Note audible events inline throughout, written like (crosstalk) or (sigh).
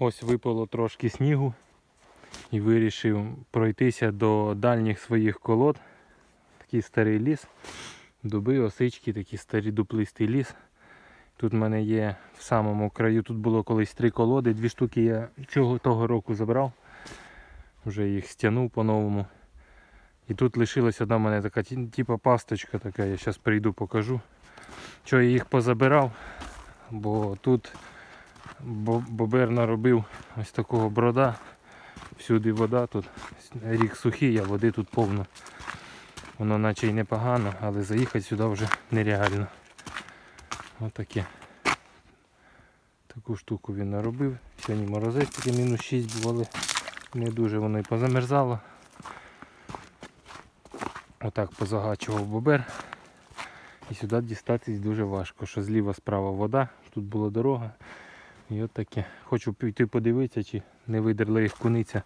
Ось випало трошки снігу і вирішив пройтися до дальніх своїх колод. Такий старий ліс. Дуби, осички, такий старий дуплистий ліс. Тут в мене є в самому краю, тут було колись три колоди, дві штуки я цього того року забрав. Вже їх стягнув по-новому. І тут лишилась одна в мене така типа пасточка така, я зараз прийду покажу. Що я їх позабирав, бо тут бобер наробив ось такого брода. Всюди вода тут. Рік сухий, а води тут повно. Воно наче й непогано, але заїхати сюди вже нереально. Отаке. Таку штуку він наробив. Сьогодні морозець таки мінус 6 були. Не дуже воно і позамерзало. Отак позагачував бобер. І сюди дістатись дуже важко, що зліва справа вода, тут була дорога. І от таке. Хочу піти подивитися, чи не видерла їх куниця.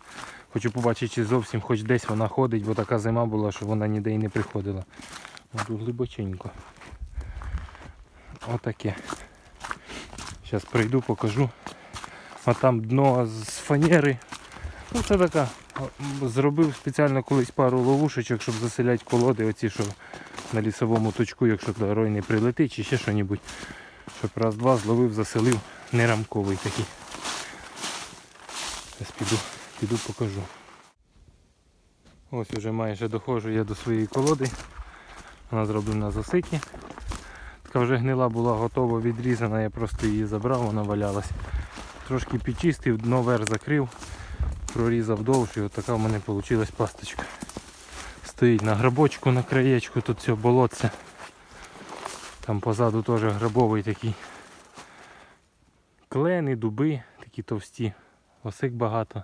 Хочу побачити, чи зовсім хоч десь вона ходить, бо така зима була, що вона ніде і не приходила. Тут глибоченько. Отаке. Зараз прийду, покажу. А там дно з фанери. Ну це така. Зробив спеціально колись пару ловушечок, щоб заселяти колоди, оці, що на лісовому точку, якщо рой не прилетить чи ще що-небудь. Щоб раз-два зловив, заселив. Не рамковий такий. Зараз піду, піду покажу. Ось вже майже доходжу я до своєї колоди. Вона зроблена з осики. Така вже гнила була готова відрізана, я просто її забрав, вона валялась. Трошки підчистив, дно вер закрив, прорізав довж і от в мене вийшла пасточка. Стоїть на грабочку на краєчку, тут все болотце. Там позаду теж грабовий такий. Клени, дуби, такі товсті, осик багато.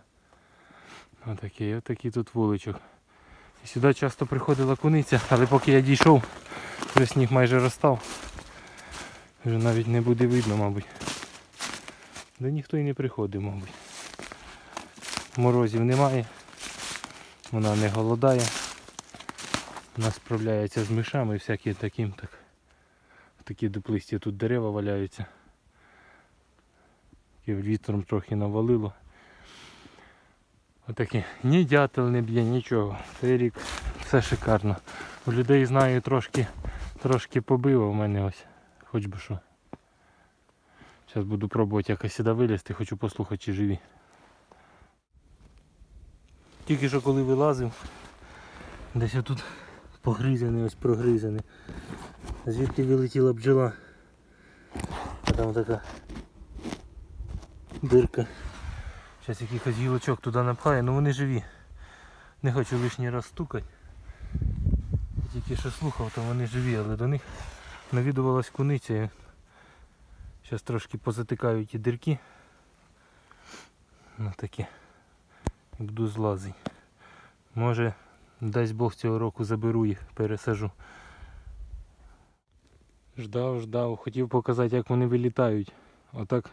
Отакий, отакий тут вуличок. І сюди часто приходила куниця, але поки я дійшов, вже сніг майже розстав. Вже навіть не буде видно, мабуть. Да ніхто і не приходив, мабуть. Морозів немає. Вона не голодає. Вона справляється з мишами і всяким таким так. Такі дуплисті тут дерева валяються. І вітром трохи навалило. Отакі. Ні дятел не б'є, нічого. Цей рік все шикарно. У людей знаю трошки, трошки побило в мене ось. Хоч би що. Зараз буду пробувати якось сюди вилізти, хочу послухати, чи живі. Тільки що коли вилазив, десь отут погризаний, ось прогризаний. Звідки вилетіла бджола. А там така дирка. Зараз якихось гілочок туди напхає, ну вони живі. Не хочу лишній раз стукати. Я Тільки що слухав, то вони живі, але до них навідувалась куниця. Зараз трошки позатикаю ті дирки. Ну таке. Буду злазити. Може, дасть Бог цього року заберу їх, пересажу. Ждав, ждав, хотів показати, як вони вилітають. Отак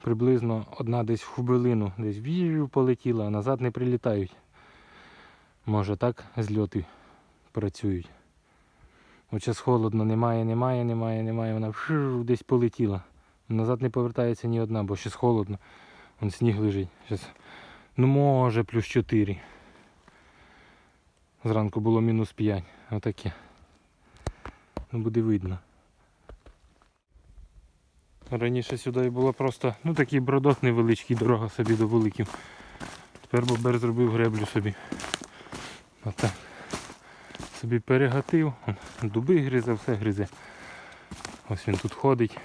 приблизно одна десь в хубилину, десь вію полетіла, а назад не прилітають. Може так зльоти працюють. Зараз холодно, немає, немає, немає, немає. Вона десь полетіла. Назад не повертається ні одна, бо щось холодно. Вон сніг лежить. Щас, ну може плюс 4. Зранку було мінус 5. Отаке. Ну буде видно. Раніше сюди було просто ну такий бродок невеличкий, дорога собі до вуликів. Тепер бобер зробив греблю собі. Отак. Собі перегатив, дуби гризе, все гризе. Ось він тут ходить.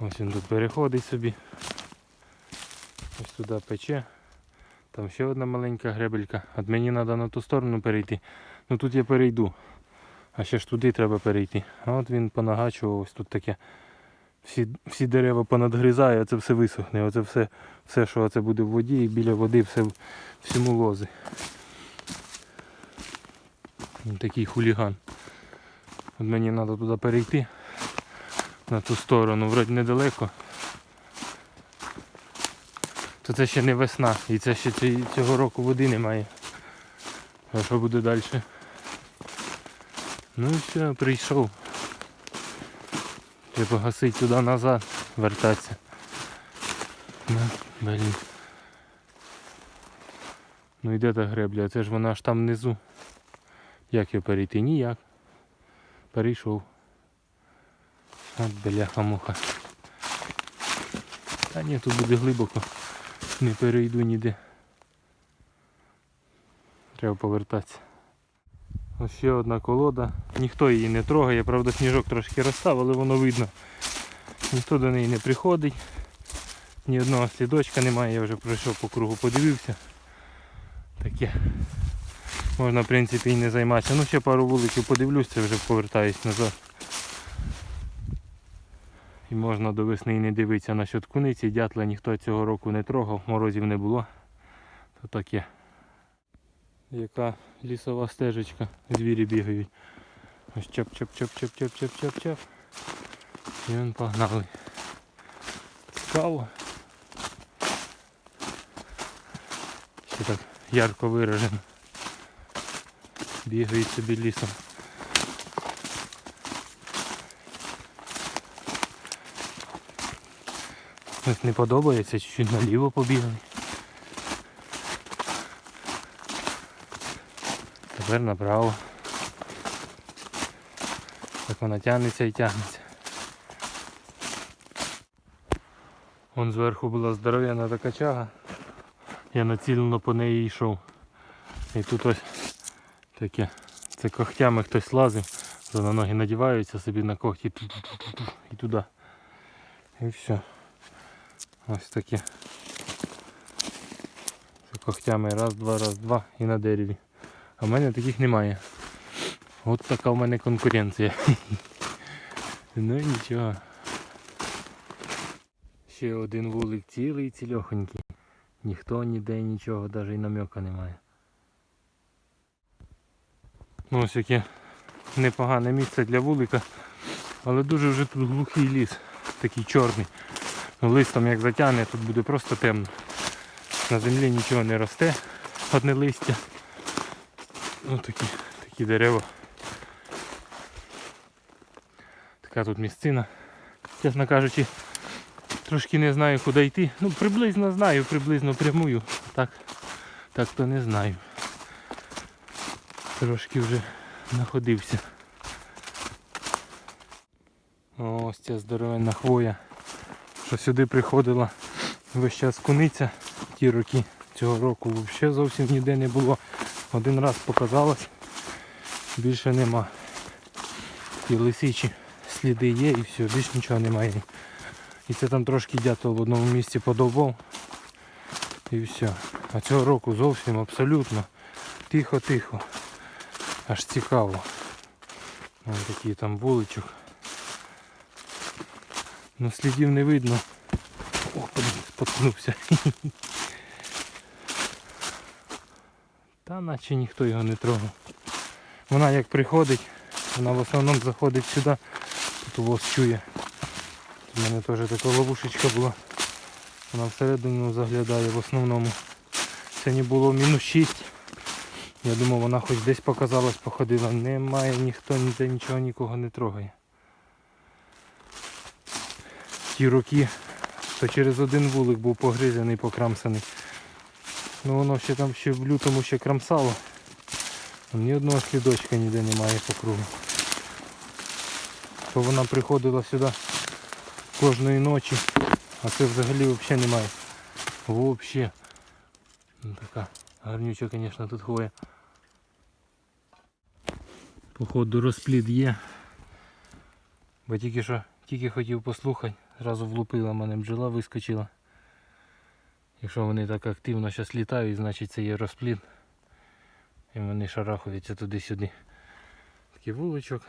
Ось він тут переходить собі. Ось туди пече. Там ще одна маленька гребелька. От мені треба на ту сторону перейти. Ну тут я перейду. А ще ж туди треба перейти. А от він понагачував ось тут таке. Всі, всі дерева понадгризає, це все висохне. Оце все, все, що це буде в воді і біля води все всьому лози. Такий хуліган. От мені треба туди перейти. На ту сторону, вроді недалеко. То це ще не весна і це ще цього року води немає. А що буде далі? Ну все, прийшов. Треба гасити туди назад, вертатися. Блін. Ну і де та гребля? Це ж вона ж там внизу. Як його перейти? Ніяк. Перейшов. От бляха-муха. Та ні, тут буде глибоко. Не перейду ніде. Треба повертатися. Ось ще одна колода. Ніхто її не трогає, правда сніжок трошки розстав, але воно видно. Ніхто до неї не приходить. Ні одного слідочка немає, я вже пройшов по кругу, подивився. Таке. Можна в принципі і не займатися. Ну ще пару вуликів подивлюся, вже повертаюсь назад. І можна до весни і не дивитися на куниці. Дятла ніхто цього року не трогав, морозів не було. То таке. Яка лісова стежечка, звірі бігають. Ось чоп-чоп-чоп-чоп-чоп-чоп-чоп-чоп. І вон погнали. Цікаво. Ще так ярко виражено. Бігають собі лісом. Ось не подобається, чуть-чуть наліво побігли. Тепер направо. Так вона тягнеться і тягнеться. Вон зверху була здоров'яна така чага. Я націлено по неї йшов. І тут ось таке. Це когтями хтось лазив, то на ноги надіваються собі на когті і туди. І все. Ось таке. Когтями раз, два, раз, два і на дереві. А в мене таких немає. От така в мене конкуренція. (laughs) Ну нічого. Ще один вулик цілий цільохонький. Ніхто ніде нічого, навіть і намека немає. Ну ось яке непогане місце для вулика. Але дуже вже тут глухий ліс, такий чорний. Ну, Листом як затягне, тут буде просто темно. На землі нічого не росте, одне листя. Ну такі, такі дерева. Така тут місцина. Чесно кажучи, трошки не знаю куди йти. Ну приблизно знаю, приблизно прямую. Так, так то не знаю. Трошки вже находився. Ось ця здоровенна хвоя, що сюди приходила весь час куниця ті роки. Цього року взагалі зовсім ніде не було. Один раз показалось, більше нема. Ті лисичі сліди є і все, більше нічого немає. І це там трошки дятел в одному місці подовбав. І все. А цього року зовсім абсолютно тихо-тихо. Аж цікаво. Ось такий там вуличок. Ну слідів не видно. О, споткнувся. (laughs) Та наче ніхто його не трогав. Вона як приходить, вона в основному заходить сюди, тут вас чує. У мене теж така ловушечка була. Вона всередину заглядає в основному. Сьогодні було мінус 6. Я думав, вона хоч десь показалась, походила. Немає, ніхто ніде нічого нікого не трогає. Ті роки, то через один вулик був погризаний, покрамсаний. Ну воно ще там ще в лютому ще крамсало. Ні одного слідочка ніде немає по кругу. То вона приходила сюди кожної ночі, а це взагалі взагалі немає. Взагалі. Ну, така гарнюча, звісно, тут хвоя. Походу розплід є. Бо тільки що, тільки хотів послухати, зразу влупила мене бджола, вискочила. Якщо вони так активно зараз літають, значить це є розплід. І вони шарахаються туди-сюди. Такий вуличок.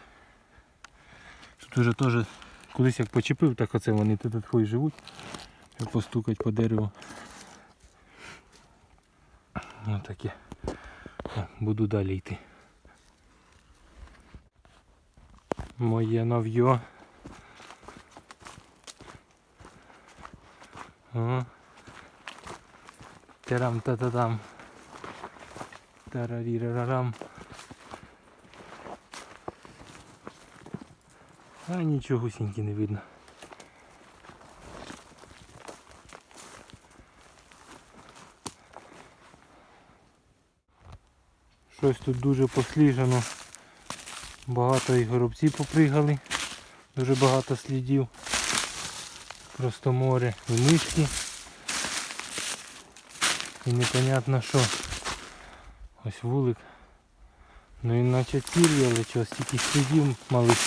Тут вже теж колись як почепив, так оце вони тут хой живуть. І постукать по дереву. Ось таке. Буду далі йти. Моє нов'йо. Ага. Терам та та там Тарарірарарам. А нічого гусіньки не видно. Щось тут дуже посліжено. Багато і горобці попригали, дуже багато слідів. Просто море і мишки. І непонятно що. Ось вулик. Ну і наче цілі, але стільки слідів малих.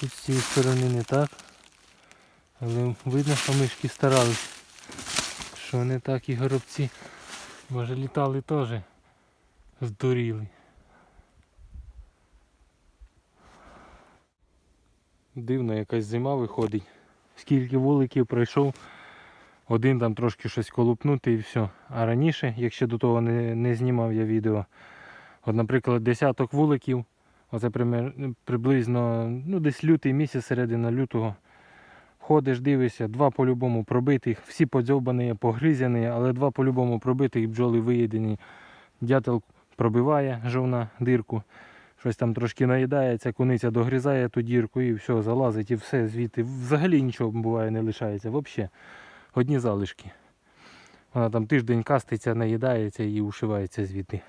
Тут з цієї сторони не так. Але видно, що мишки старались. Що не так і горобці. Може літали теж. Здуріли. Дивно, якась зима виходить. Скільки вуликів пройшов, один там трошки щось колупнути і все. А раніше, якщо до того не, не знімав я відео, от, наприклад, десяток вуликів, оце приблизно ну, десь лютий місяць, середина лютого. Ходиш, дивишся, два по-любому пробитих, всі подзьобані, погризяні, але два по-любому пробитих, бджоли виїдені. Дятел пробиває жовна дирку, щось там трошки наїдається, куниця догризає ту дірку і все, залазить і все звідти. Взагалі нічого буває не лишається. Взагалі. Одні залишки. Вона там тиждень каститься, наїдається і ушивається звідти.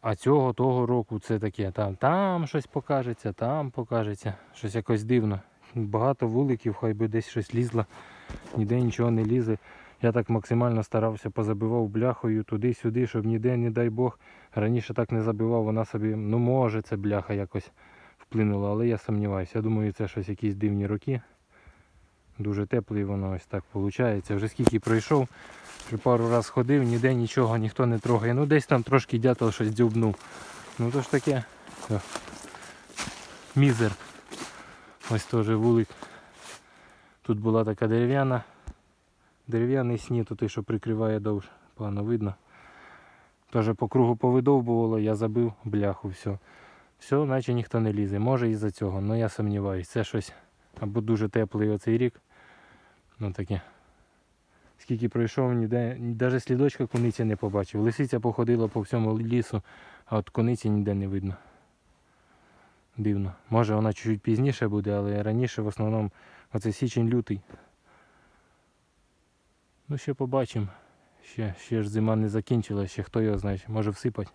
А цього того року це таке, там, там щось покажеться, там покажеться. Щось якось дивно. Багато вуликів, хай би десь щось лізло, ніде нічого не лізе. Я так максимально старався, позабивав бляхою туди-сюди, щоб ніде, не дай Бог. Раніше так не забивав, вона собі, ну може це бляха якось вплинула, але я сумніваюся. Я думаю, це щось якісь дивні роки. Дуже теплий воно ось так виходить. Вже скільки пройшов, вже пару разів ходив, ніде нічого ніхто не трогає. Ну десь там трошки дятел щось дзюбнув. Ну то ж таке. О. Мізер. Ось теж вулик. Тут була така дерев'яна. Дерев'яний сніг, той, що прикриває довж, погано видно. Теж по кругу повидовбувало, я забив бляху, все. Все, наче ніхто не лізе. Може із-за цього, але я сумніваюся. Це щось або дуже теплий оцей рік. Ну таке. Скільки пройшов, ніде, навіть слідочка куниці не побачив. Лисиця походила по всьому лісу, а от куниці ніде не видно. Дивно. Може вона чуть-чуть пізніше буде, але раніше в основному оце січень-лютий. Ну ще побачимо. Ще, ще ж зима не закінчилася, ще хто його знає, може всипать.